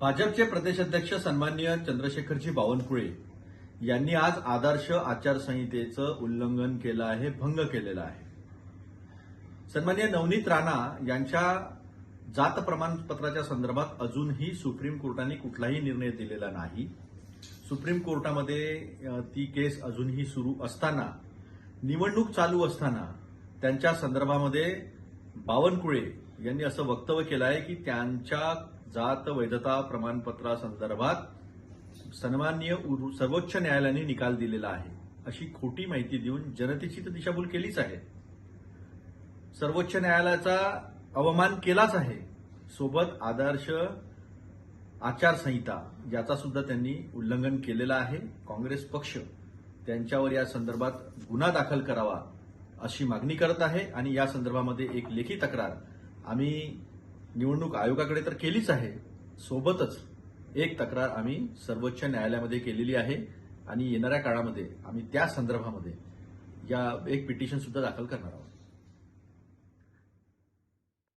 भाजपचे प्रदेशाध्यक्ष सन्माननीय चंद्रशेखरजी बावनकुळे यांनी आज आदर्श आचारसंहितेचं उल्लंघन केलं आहे भंग केलेला आहे. सन्माननीय नवनीत राणा यांच्या जात प्रमाणपत्राच्या संदर्भात अजूनही सुप्रीम कोर्टाने कुठलाही निर्णय दिलेला नाही. सुप्रीम कोर्टामध्ये ती केस अजूनही सुरू असताना निवडणूक चालू असताना त्यांच्या संदर्भामध्ये बावनकुळे यांनी असं वक्तव्य केलं आहे की त्यांच्या जात वैधता प्रमाणपत्रासंदर्भात सन्माननीय उर- सर्वोच्च न्यायालयाने निकाल दिलेला आहे. अशी खोटी माहिती देऊन जनतेची तर दिशाभूल केलीच आहे. सर्वोच्च न्यायालयाचा अवमान केलाच आहे. सोबत आदर्श आचारसंहिता याचा सुद्धा त्यांनी उल्लंघन केलेलं आहे. काँग्रेस पक्ष त्यांच्यावर या संदर्भात गुन्हा दाखल करावा अशी मागणी करत आहे. आणि या संदर्भामध्ये एक लेखी तक्रार. आम्ही निवडणूक आयोगाकडे तर केलीच आहे. सोबतच एक तक्रार आम्ही सर्वोच्च न्यायालयामध्ये केलेली आहे आणि येणाऱ्या काळामध्ये आम्ही त्या संदर्भामध्ये या एक पिटिशन सुद्धा दाखल करणार आहोत.